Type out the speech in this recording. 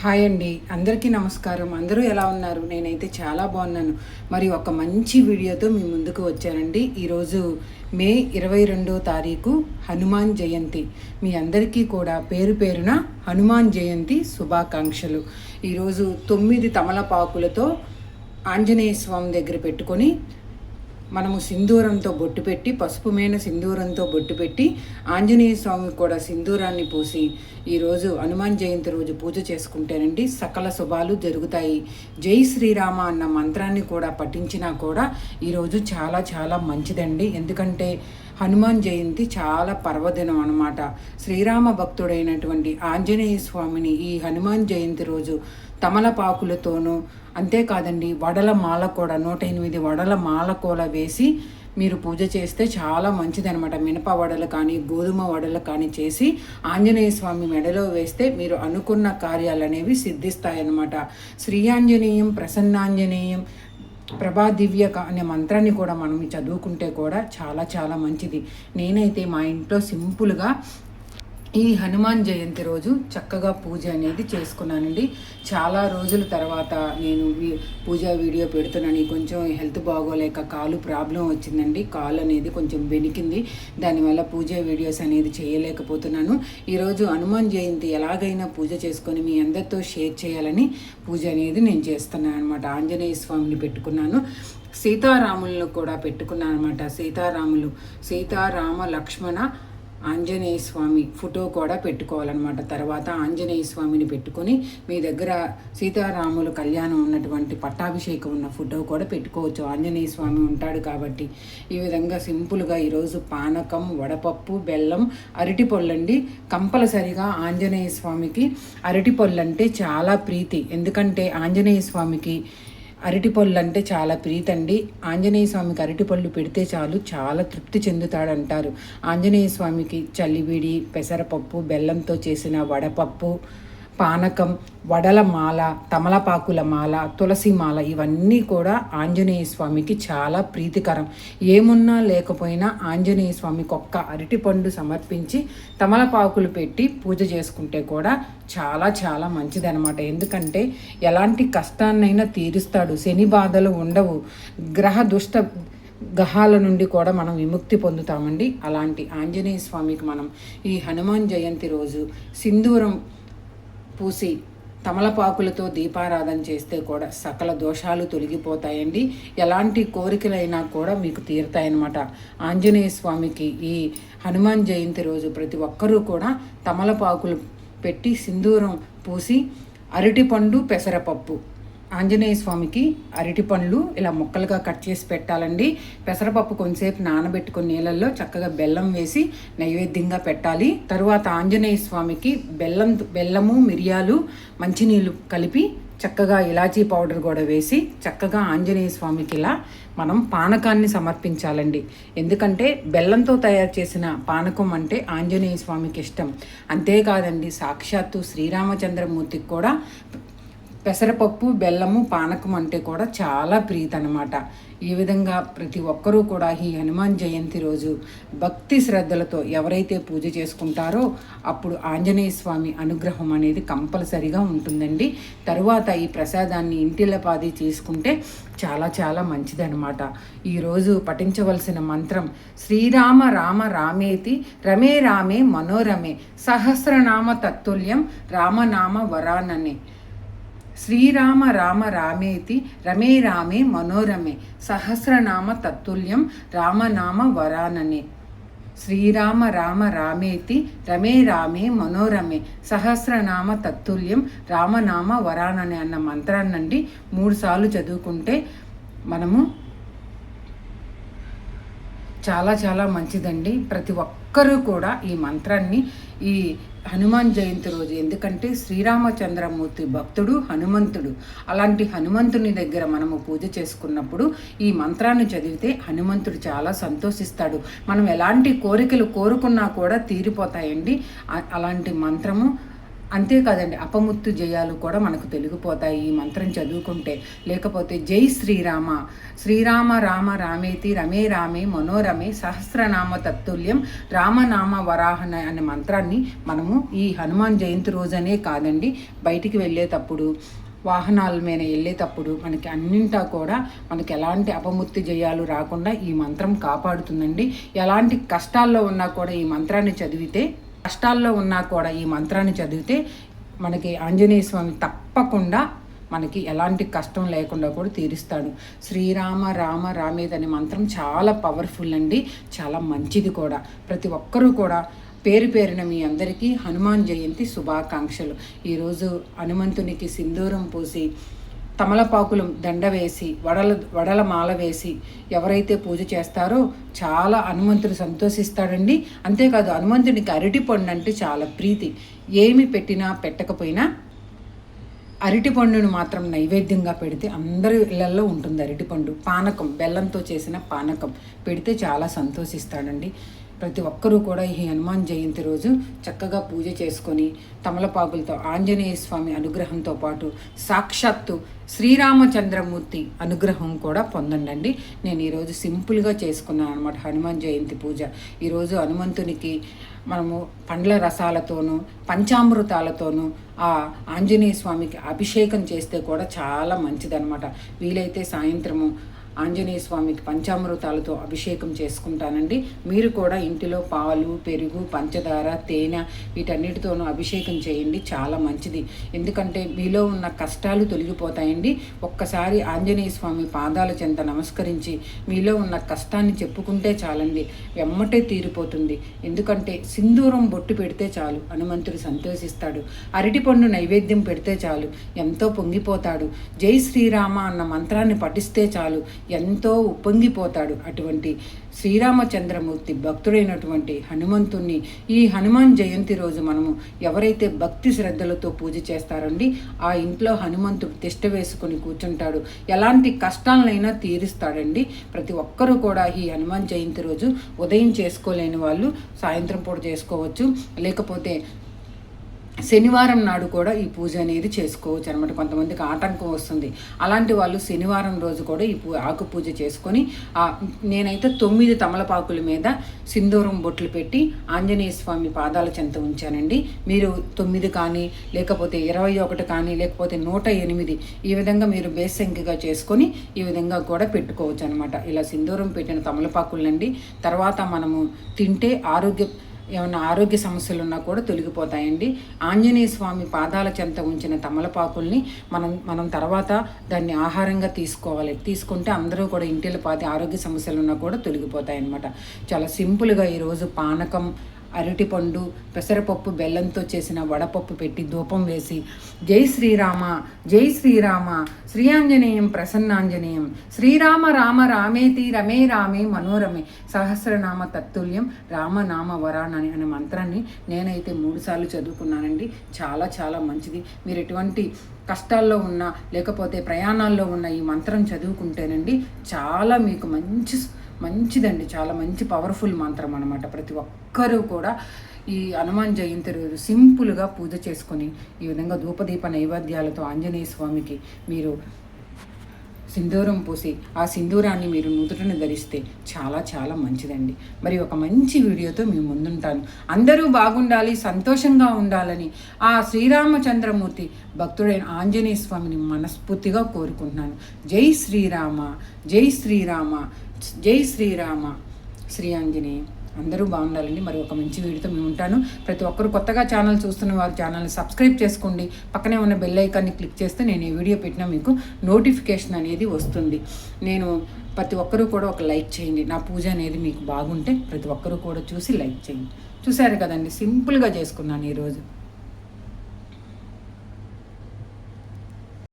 Hi అండి. అందరికీ నమస్కారం. అందరూ ఎలా ఉన్నారు? నేనైతే చాలా బాగున్నాను. మరి ఒక మంచి వీడియోతో మీ ముందుకు వచ్చానండి. ఈరోజు మే ఇరవై రెండో తారీఖు హనుమాన్ జయంతి. మీ అందరికీ కూడా పేరు పేరున హనుమాన్ జయంతి శుభాకాంక్షలు. ఈరోజు తొమ్మిది తమలపాకులతో ఆంజనేయ స్వామి దగ్గర పెట్టుకొని మనము సింధూరంతో బొట్టు పెట్టి పసుపు మేన సింధూరంతో బొట్టు పెట్టి ఆంజనేయ స్వామికి కూడా సింధూరాన్ని పూసి ఈరోజు హనుమాన్ జయంతి రోజు పూజ చేసుకుంటేనండి సకల శుభాలు జరుగుతాయి. జై శ్రీరామ అన్న మంత్రాన్ని కూడా పఠించినా కూడా ఈరోజు చాలా చాలా మంచిదండి. ఎందుకంటే హనుమాన్ జయంతి చాలా పర్వదినం అనమాట శ్రీరామ భక్తుడైనటువంటి ఆంజనేయ స్వామిని ఈ హనుమాన్ జయంతి రోజు తమలపాకులతోనూ అంతేకాదండి వడల మాల కూడా నూట ఎనిమిది వడల మాల కూల వేసి మీరు పూజ చేస్తే చాలా మంచిదనమాట మినప వడలు కానీ గోధుమ వడలు కానీ చేసి ఆంజనేయ స్వామి మెడలో వేస్తే మీరు అనుకున్న కార్యాలు అనేవి సిద్ధిస్తాయన్నమాట. శ్రీ ఆంజనేయం ప్రసన్నాంజనేయం ప్రభా దివ్య అనే మంత్రాన్ని కూడా మనం చదువుకుంటే కూడా చాలా చాలా మంచిది. నేనైతే మా ఇంట్లో సింపుల్గా ఈ హనుమాన్ జయంతి రోజు చక్కగా పూజ అనేది చేసుకున్నానండి. చాలా రోజుల తర్వాత నేను వీ- పూజా వీడియో పెడుతున్నాను. కొంచెం హెల్త్ బాగోలేక కాలు ప్రాబ్లం వచ్చిందండి. కాలు అనేది కొంచెం బెనికింది దానివల్ల పూజా వీడియోస్ అనేది చేయలేకపోతున్నాను. ఈరోజు హనుమాన్ జయంతి ఎలాగైనా పూజ చేసుకొని మీ అందరితో షేర్ చేయాలని పూజ అనేది నేను చేస్తున్నాను అనమాట ఆంజనేయ స్వామిని పెట్టుకున్నాను. సీతారాములను కూడా పెట్టుకున్నాను అనమాట సీతారాములు సీతారామ లక్ష్మణ ఆంజనేయ స్వామి ఫోటో కూడా పెట్టుకోవాలన్నమాట. తర్వాత ఆంజనేయ స్వామిని పెట్టుకొని మీ దగ్గర సీతారాములు కళ్యాణం ఉన్నటువంటి పట్టాభిషేకం ఉన్న ఫోటో కూడా పెట్టుకోవచ్చు. ఆంజనేయ స్వామి ఉంటాడు కాబట్టి. ఈ విధంగా సింపుల్గా ఈరోజు పానకం వడపప్పు బెల్లం అరటి పొల్లండి. కంపల్సరిగా ఆంజనేయ స్వామికి అరటి పొల్లంటే చాలా ప్రీతి. ఎందుకంటే ఆంజనేయ స్వామికి అరటిపళ్ళు అంటే చాలా ప్రీతండి. ఆంజనేయ స్వామికి అరటిపళ్ళు పెడితే చాలు చాలా తృప్తి చెందుతాడంటారు. ఆంజనేయ స్వామికి చల్లివిడి పెసరపప్పు బెల్లంతో చేసిన వడపప్పు పానకం వడల మాల తమలపాకుల మాల తులసి మాల ఇవన్నీ కూడా ఆంజనేయ స్వామికి చాలా ప్రీతికరం. ఏమున్నా లేకపోయినా ఆంజనేయ స్వామికి ఒక్క అరటిపండు సమర్పించి తమలపాకులు పెట్టి పూజ చేసుకుంటే కూడా చాలా చాలా మంచిదనమాట ఎందుకంటే ఎలాంటి కష్టాన్నైనా తీరుస్తాడు శని బాధలు ఉండవు. గ్రహ దుష్ట గ్రహాల నుండి కూడా మనం విముక్తి పొందుతామండి. అలాంటి ఆంజనేయ స్వామికి మనం ఈ హనుమాన్ జయంతి రోజు సింధూరం పూసి తమలపాకులతో దీపారాధన చేస్తే కూడా సకల దోషాలు తొలగిపోతాయండి. ఎలాంటి కోరికలైనా కూడా మీకు తీరుతాయన్నమాట. ఆంజనేయ స్వామికి ఈ హనుమాన్ జయంతి రోజు ప్రతి ఒక్కరూ కూడా తమలపాకులు పెట్టి సింధూరం పూసి అరటిపండు పెసరపప్పు ఆంజనేయ స్వామికి అరటి పండ్లు ఇలా ముక్కలుగా కట్ చేసి పెట్టాలండి. పెసరపప్పు కొంతసేపు నానబెట్టుకుని నీళ్ళల్లో చక్కగా బెల్లం వేసి నైవేద్యంగా పెట్టాలి. తరువాత ఆంజనేయ స్వామికి బెల్లం బెల్లము మిరియాలు మంచినీళ్ళు కలిపి చక్కగా ఇలాచీ పౌడర్ కూడా వేసి చక్కగా ఆంజనేయ స్వామికి ఇలా మనం పానకాన్ని సమర్పించాలండి. ఎందుకంటే బెల్లంతో తయారు చేసిన పానకం అంటే ఆంజనేయ స్వామికి ఇష్టం. అంతేకాదండి సాక్షాత్తు శ్రీరామచంద్రమూర్తికి కూడా పెసరపప్పు బెల్లము పానకం అంటే కూడా చాలా ప్రీతి అనమాట ఈ విధంగా ప్రతి ఒక్కరూ కూడా ఈ హనుమాన్ జయంతి రోజు భక్తి శ్రద్ధలతో ఎవరైతే పూజ చేసుకుంటారో అప్పుడు ఆంజనేయ స్వామి అనుగ్రహం అనేది కంపల్సరిగా ఉంటుందండి. తరువాత ఈ ప్రసాదాన్ని ఇంటిల్లపాది చేసుకుంటే చాలా చాలా మంచిదనమాట ఈరోజు పఠించవలసిన మంత్రం శ్రీరామ రామ రామేతి రమే రామే మనోరమే సహస్రనామ తత్తుల్యం రామనామ వరాననే. శ్రీరామ రామ రామేతి రమే రామే మనోరమే సహస్రనామ తత్తుల్యం రామనామ వరాననే. శ్రీరామ రామ రామేతి రమే రామే మనోరమే సహస్రనామ తత్తుల్యం రామనామ వరాననే అన్న మంత్రాన్నండి మూడుసార్లు చదువుకుంటే మనము చాలా చాలా మంచిదండి. ప్రతి ఒక్కరూ కూడా ఈ మంత్రాన్ని ఈ హనుమాన్ జయంతి రోజు ఎందుకంటే శ్రీరామచంద్రమూర్తి భక్తుడు హనుమంతుడు. అలాంటి హనుమంతుని దగ్గర మనము పూజ చేసుకున్నప్పుడు ఈ మంత్రాన్ని చదివితే హనుమంతుడు చాలా సంతోషిస్తాడు. మనం ఎలాంటి కోరికలు కోరుకున్నా కూడా తీరిపోతాయండి. అలాంటి మంత్రము అంతేకాదండి అపముత్తు జయాలు కూడా మనకు తెలిగిపోతాయి ఈ మంత్రం చదువుకుంటే. లేకపోతే జై శ్రీరామ శ్రీరామ రామ రామేతి రమే రామే మనోరమే సహస్రనామ తత్తుల్యం రామనామ వరాహన అనే మంత్రాన్ని మనము ఈ హనుమాన్ జయంతి రోజనే కాదండి బయటికి వెళ్ళేటప్పుడు వాహనాల మీద వెళ్ళేటప్పుడు మనకి అన్నింటా కూడా మనకి ఎలాంటి అపముత్తి జయాలు రాకుండా ఈ మంత్రం కాపాడుతుందండి. ఎలాంటి కష్టాల్లో ఉన్నా కూడా ఈ మంత్రాన్ని చదివితే కష్టాల్లో ఉన్నా కూడా ఈ మంత్రాన్ని చదివితే మనకి ఆంజనేయ స్వామి తప్పకుండా మనకి ఎలాంటి కష్టం లేకుండా కూడా తీరుస్తాడు. శ్రీరామ రామ రామేద్ అనే మంత్రం చాలా పవర్ఫుల్ అండి. చాలా మంచిది కూడా. ప్రతి ఒక్కరూ కూడా పేరు పేరున మీ అందరికీ హనుమాన్ జయంతి శుభాకాంక్షలు. ఈరోజు హనుమంతునికి సింధూరం పూసి తమలపాకులు దండ వేసి వడల వడల మాల వేసి ఎవరైతే పూజ చేస్తారో చాలా హనుమంతుడు సంతోషిస్తాడండి. అంతేకాదు హనుమంతునికి అరటి పండు అంటే చాలా ప్రీతి. ఏమి పెట్టినా పెట్టకపోయినా అరటి పండును మాత్రం నైవేద్యంగా పెడితే అందరి ఇళ్ళలో ఉంటుంది అరటిపండు పానకం బెల్లంతో చేసిన పానకం పెడితే చాలా సంతోషిస్తాడండి. ప్రతి ఒక్కరూ కూడా ఈ హనుమాన్ జయంతి రోజు చక్కగా పూజ చేసుకొని తమలపాకులతో ఆంజనేయ స్వామి అనుగ్రహంతో పాటు సాక్షాత్తు శ్రీరామచంద్రమూర్తి అనుగ్రహం కూడా పొందండి నేను ఈరోజు సింపుల్గా చేసుకున్నాను అనమాట హనుమాన్ జయంతి పూజ. ఈరోజు హనుమంతునికి మనము పండ్ల రసాలతోనూ పంచామృతాలతోనూ ఆ ఆంజనేయ స్వామికి అభిషేకం చేస్తే కూడా చాలా మంచిదనమాట వీలైతే సాయంత్రము ఆంజనేయ స్వామికి పంచామృతాలతో అభిషేకం చేసుకుంటానండి. మీరు కూడా ఇంటిలో పాలు పెరుగు పంచదార తేనె వీటన్నిటితోనూ అభిషేకం చేయండి. చాలా మంచిది. ఎందుకంటే మీలో ఉన్న కష్టాలు తొలగిపోతాయండి. ఒక్కసారి ఆంజనేయ స్వామి పాదాల చెంత నమస్కరించి మీలో ఉన్న కష్టాన్ని చెప్పుకుంటే చాలండి. వెమ్మటే తీరిపోతుంది. ఎందుకంటే సింధూరం బొట్టు పెడితే చాలు హనుమంతుడు సంతోషిస్తాడు. అరటిపండు నైవేద్యం పెడితే చాలు ఎంతో పొంగిపోతాడు. జై శ్రీరామ అన్న మంత్రాన్ని పఠిస్తే చాలు ఎంతో ఉప్పొంగిపోతాడు అటువంటి శ్రీరామచంద్రమూర్తి భక్తుడైనటువంటి హనుమంతుణ్ణి. ఈ హనుమాన్ జయంతి రోజు మనము ఎవరైతే భక్తి శ్రద్ధలతో పూజ చేస్తారండి ఆ ఇంట్లో హనుమంతుడు తిష్ట వేసుకొని కూర్చుంటాడు. ఎలాంటి కష్టాలనైనా తీరుస్తాడండి. ప్రతి ఒక్కరూ కూడా ఈ హనుమాన్ జయంతి రోజు ఉదయం చేసుకోలేని వాళ్ళు సాయంత్రం పూట చేసుకోవచ్చు. లేకపోతే శనివారం నాడు కూడా ఈ పూజ అనేది చేసుకోవచ్చు అనమాట కొంతమందికి ఆటంకం వస్తుంది. అలాంటి వాళ్ళు శనివారం రోజు కూడా ఈ పూ ఆకు పూజ చేసుకొని నేనైతే తొమ్మిది తమలపాకుల మీద సింధూరం బొట్లు పెట్టి ఆంజనేయ స్వామి పాదాల చెంత ఉంచానండి. మీరు తొమ్మిది కానీ లేకపోతే ఇరవై ఒకటి కానీ లేకపోతే నూట ఎనిమిది ఈ విధంగా మీరు బేసంఖ్యగా చేసుకొని ఈ విధంగా కూడా పెట్టుకోవచ్చు అనమాట ఇలా సింధూరం పెట్టిన తమలపాకులండి. తర్వాత మనము తింటే ఆరోగ్య ఏమైనా ఆరోగ్య సమస్యలు ఉన్నా కూడా తొలగిపోతాయండి. ఆంజనేయ స్వామి పాదాల చెంత ఉంచిన తమలపాకుల్ని మనం మనం తర్వాత దాన్ని ఆహారంగా తీసుకోవాలి. తీసుకుంటే అందరూ కూడా ఇంటిలో పాతి ఆరోగ్య సమస్యలు ఉన్నా కూడా తొలగిపోతాయి అన్నమాట చాలా సింపుల్గా ఈరోజు పానకం అరటిపండు పెసరపప్పు బెల్లంతో చేసిన వడపప్పు పెట్టి ధూపం వేసి జై శ్రీరామ జై శ్రీరామ శ్రీఆంజనేయం ప్రసన్నాంజనేయం శ్రీరామ రామ రామేతి రమే రామే మనోరమే సహస్రనామ తత్తుల్యం రామనామ వరానని అనే మంత్రాన్ని నేనైతే మూడుసార్లు చదువుకున్నానండి. చాలా చాలా మంచిది. మీరు ఎటువంటి కష్టాల్లో ఉన్న లేకపోతే ప్రయాణాల్లో ఉన్న ఈ మంత్రం చదువుకుంటేనండి చాలా మీకు మంచి మంచిదండి చాలా మంచి పవర్ఫుల్ మంత్రం అనమాట ప్రతి ఒక్కరూ కూడా ఈ హనుమాన్ జయంతి రోజు సింపుల్గా పూజ చేసుకొని ఈ విధంగా ధూపదీప నైవేద్యాలతో ఆంజనేయ స్వామికి మీరు సింధూరం పూసి ఆ సింధూరాన్ని మీరు నుదుటను ధరిస్తే చాలా చాలా మంచిదండి. మరి ఒక మంచి వీడియోతో మేము ముందుంటాను. అందరూ బాగుండాలి సంతోషంగా ఉండాలని ఆ శ్రీరామచంద్రమూర్తి భక్తుడైన ఆంజనేయ స్వామిని మనస్ఫూర్తిగా కోరుకుంటున్నాను. జై శ్రీరామ జై శ్రీరామ. జై శ్రీరామ శ్రీ ఆంజనేయ అందరూ బాగుండాలండి. మరి ఒక మంచి వీడియోతో మేము ఉంటాను. ప్రతి ఒక్కరు కొత్తగా ఛానల్ చూస్తున్న వారు ఛానల్ని సబ్స్క్రైబ్ చేసుకోండి. పక్కనే ఉన్న బెల్ ఐకాన్ని క్లిక్ చేస్తే నేను ఈ వీడియో పెట్టినా మీకు నోటిఫికేషన్ అనేది వస్తుంది. నేను ప్రతి ఒక్కరూ కూడా ఒక లైక్ చేయండి. నా పూజ అనేది మీకు బాగుంటే ప్రతి ఒక్కరూ కూడా చూసి లైక్ చేయండి. చూశారు కదండి? సింపుల్గా చేసుకున్నాను ఈరోజు.